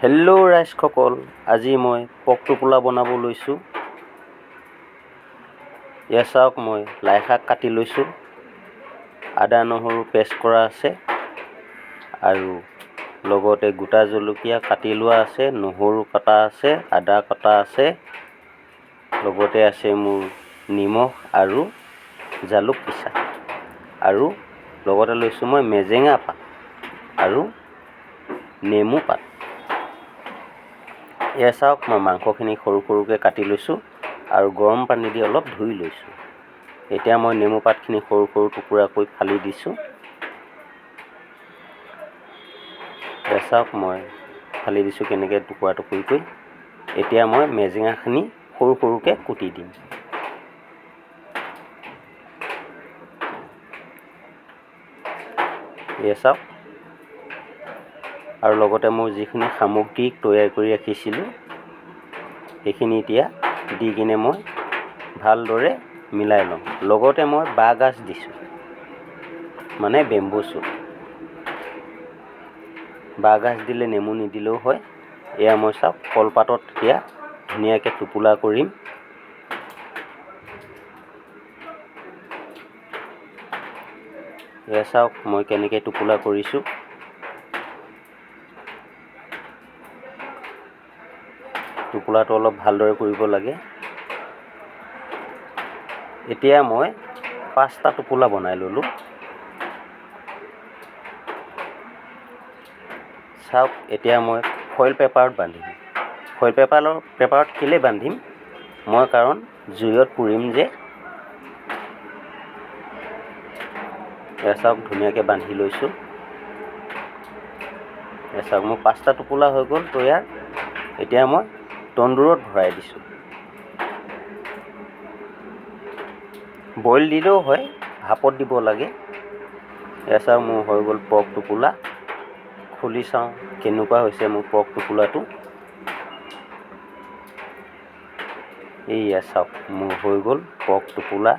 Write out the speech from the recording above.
Hello ৰাইজসকল আজি মই pork টোপোলা বনাব লৈছোঁ। এয়া চাওক মই লাই শাক কাটি লৈছোঁ। আদা নহৰু পেষ্ট কৰা আছে। আৰু লগতে গোটা জলকীয়া কাটি লোৱা আছে। নহৰু কটা আছে আদা কটা আছে। লগতে আছে মোৰ নিমখ আৰু জালুক পিচা আৰু লগতে লৈছোঁ মই মেজেঙা পাত আৰু নেমু পাত। এয়া চাওক মই মাংসখিনি সৰু সৰুকৈ কাটি লৈছোঁ আৰু গৰম পানী দি অলপ ধুই লৈছোঁ। এতিয়া মই নেমু পাতখিনি সৰু সৰু টুকুৰাকৈ ফালি দিছোঁ। এয়া চাওক মই ফালি দিছোঁ কেনেকৈ টুকুৰা টুকুৰিকৈ। এতিয়া মই মেজেঙাখিনি সৰু সৰুকৈ কুটি দিম। এয়া চাওক আৰু লগতে মোৰ যিখিনি সামগ্ৰী তৈয়াৰ কৰি ৰাখিছিলোঁ সেইখিনি এতিয়া দি কিনে মই ভালদৰে মিলাই ল'ম। লগতে মই বাঁহগাজ দিছোঁ মানে বেম্বো চুট। বাঁহগাজ দিলে নেমু নিদিলেও হয় এয়া মই চাওক কলপাতত এতিয়া ধুনীয়াকৈ টোপোলা কৰিম। এয়া চাওক মই কেনেকৈ টোপোলা কৰিছোঁ। টোপোলাটো অলপ ভালদৰে কৰিব লাগে। এতিয়া মই পাঁচটা টোপোলা বনাই ল'লোঁ। চাওক এতিয়া মই ফইল পেপাৰত বান্ধিম। ফইল পেপাৰৰ পেপাৰত কেলৈ বান্ধিম? মই কাৰণ জুইত পুৰিম যে। চাওক ধুনীয়াকৈ বান্ধি লৈছোঁ। চাওক মোৰ পাঁচটা টোপোলা হৈ গ'ল তৈয়াৰ। এতিয়া মই তন্দুৰত ভৰাই দিছোঁ। বইল দিলেও হয় ভাপত দিব লাগে। এয়া চাওক মোৰ হৈ গ'ল পৰ্ক টোপোলা। খুলি চাওঁ কেনেকুৱা হৈছে মোৰ পৰ্ক টোপোলাটো। এইয়া চাওক মোৰ হৈ গ'ল পৰ্ক টোপোলা।